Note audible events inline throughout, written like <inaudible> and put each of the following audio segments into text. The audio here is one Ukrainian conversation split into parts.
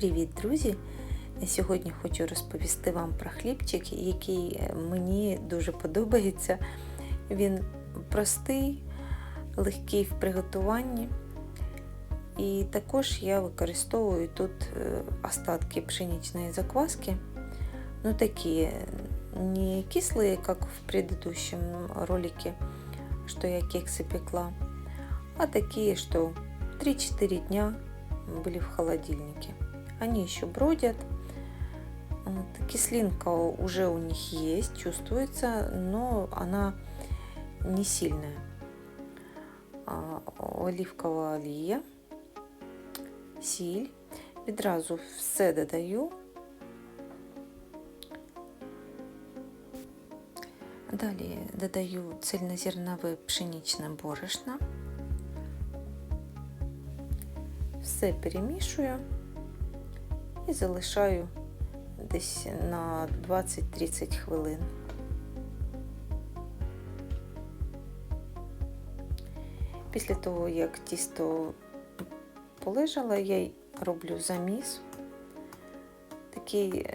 Привіт, друзі! Сьогодні хочу розповісти вам про хлібчик, який мені дуже подобається. Він простий, легкий в приготуванні. І також я використовую тут е, остатки пшеничної закваски. Ну, такі не кислые, як в предыдущем ролике, что я кексы пекла, а такие, что 3-4 дня были в холодильнике. Они еще бродят. Вот, Кислинка уже у них есть, чувствуется, но она не сильная. А, Оливкова олія, сіль. Відразу все додаю. Далі додаю цельнозернове пшеничне борошно. Все перемішую І залишаю десь на 20-30 хвилин. Після того, як тісто полежало, я роблю заміс. Такий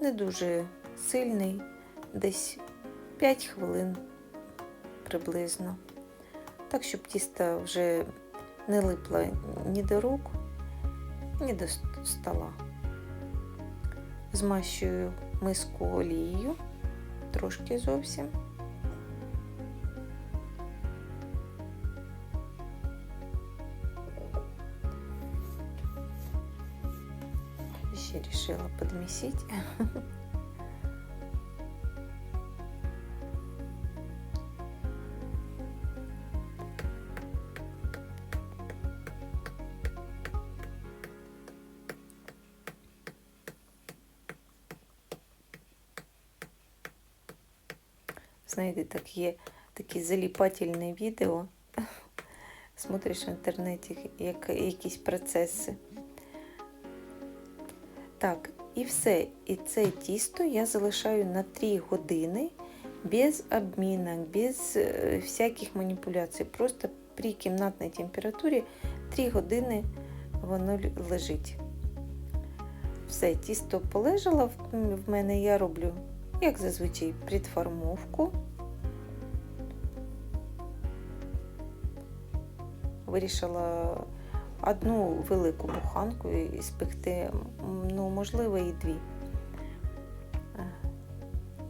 не дуже сильний, десь 5 хвилин приблизно. Так, щоб тісто вже не липло ні до рук, ні до стола. Змащую миску олією, трошки зовсім. Ще решила подмесить. <laughs> Знаєте, так є такі заліпательні відео. <laughs> Смотриш в інтернеті як якісь процеси. Так, і все. І це тісто я залишаю на 3 години без обмінок, без е, всяких маніпуляцій. Просто при кімнатній температурі 3 години воно лежить. Все, тісто полежало в мене, я роблю як зазвичай, предформовку. Вирішила одну велику буханку і спекти, ну, можливо, і дві.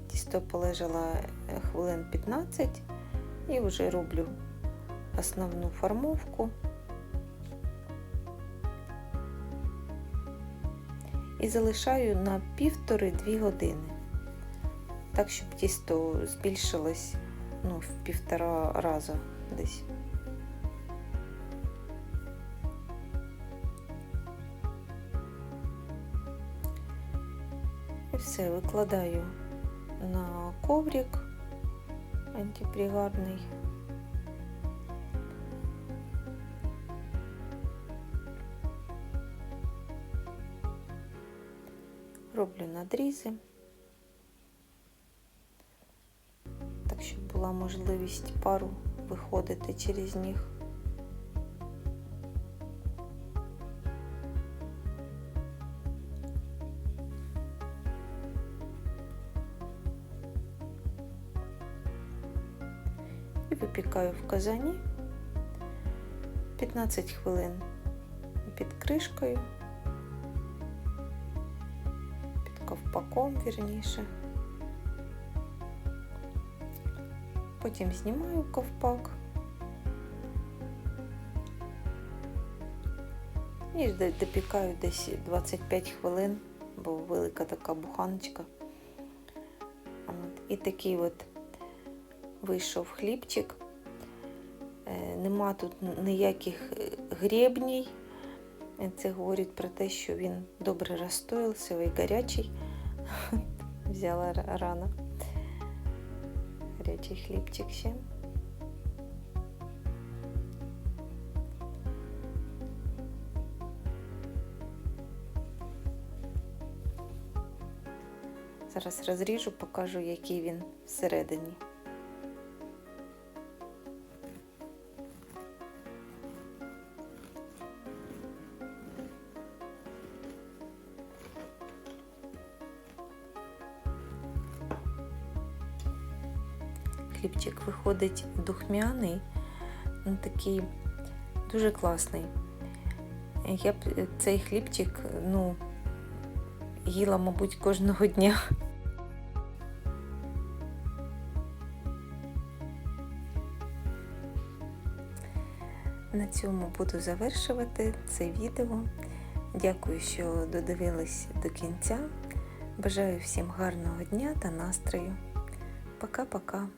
Тісто полежало хвилин 15 і вже роблю основну формовку. І залишаю на півтори-дві години так, щоб тісто збільшилось ну, в півтора раза десь. Все, викладаю на коврик антипригарний. Роблю надрізи. Була можливість пару виходити через них. І випікаю в казані 15 хвилин під кришкою, під ковпаком вірніше. Потім знімаю ковпак і допікаю десь 25 хвилин, бо велика така буханочка. І такий от вийшов хлібчик. Е, нема тут ніяких гребній. Це говорить про те, що він добре розстоївся і гарячий. <laughs> Взяла рано гарячий хлібчик ще. Зараз розріжу, покажу, який він всередині. Хлібчик виходить духмяний, такий дуже класний. Я б цей хлібчик, ну, їла, мабуть, кожного дня. На цьому буду завершувати це відео. Дякую, що додивились до кінця. Бажаю всім гарного дня та настрою. Пока-пока.